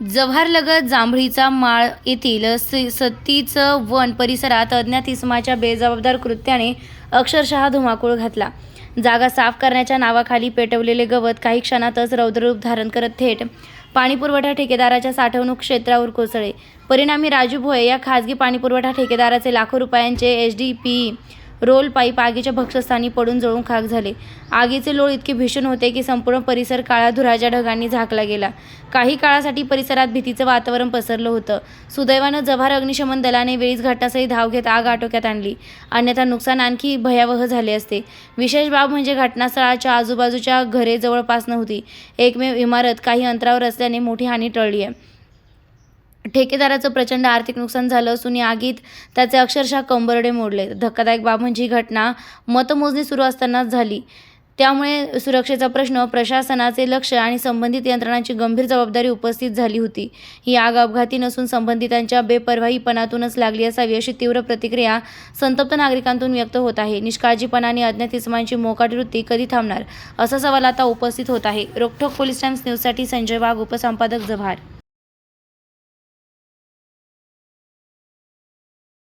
जव्हारलगत जांभळीचा माळ येथील स- सतीचं वन परिसरात अज्ञात इसमाच्या बेजबाबदार कृत्याने अक्षरशः धुमाकूळ घातला. जागा साफ करण्याच्या नावाखाली पेटवलेले गवत काही क्षणातच रौद्ररूप धारण करत थेट पाणीपुरवठा ठेकेदाराच्या साठवणूक क्षेत्रावर कोसळे परिणामी राजू भोये या खाजगी पाणीपुरवठा ठेकेदाराचे लाखो रुपयांचे H D P roll pipe आगीच्या भक्षस्थानी पडून जळून खाक झाले. आगीचे लोळ इतके भीषण होते की संपूर्ण परिसर काळ्या धुराच्या ढगांनी झाकला गेला. काही काळासाठी परिसरात भीतीचं वातावरण पसरलं होतं. सुदैवानं जव्हार अग्निशमन दलाने वेळीच घटनास्थळी धाव घेत आग आटोक्यात आणली. अन्यथा नुकसान आणखी भयावह झाले असते. विशेष बाब म्हणजे घटनास्थळाच्या आजूबाजूच्या घरे जवळपास नव्हती. एकमेव इमारत काही अंतरावर असल्याने मोठी हानी टळली आहे. ठेकेदाराचं प्रचंड आर्थिक नुकसान झालं असून या आगीत त्याचे अक्षरशः कंबरडे मोडले. धक्कादायक बाब म्हणजे ही घटना मतमोजणी सुरू असतानाच झाली. त्यामुळे सुरक्षेचा प्रश्न प्रशासनाचे लक्ष आणि संबंधित यंत्रणांची गंभीर जबाबदारी उपस्थित झाली होती. ही आग अपघाती नसून संबंधितांच्या बेपर्वाहीपणातूनच लागली असावी अशी तीव्र प्रतिक्रिया संतप्त नागरिकांतून व्यक्त होत आहे. निष्काळजीपणाने अज्ञात इसमांची मोकाट वृत्ती कधी थांबणार? असा सवाल आता उपस्थित होत आहे. रोकठोक पोलीस टाइम्स न्यूजसाठी संजय वाघ उपसंपादक जव्हार.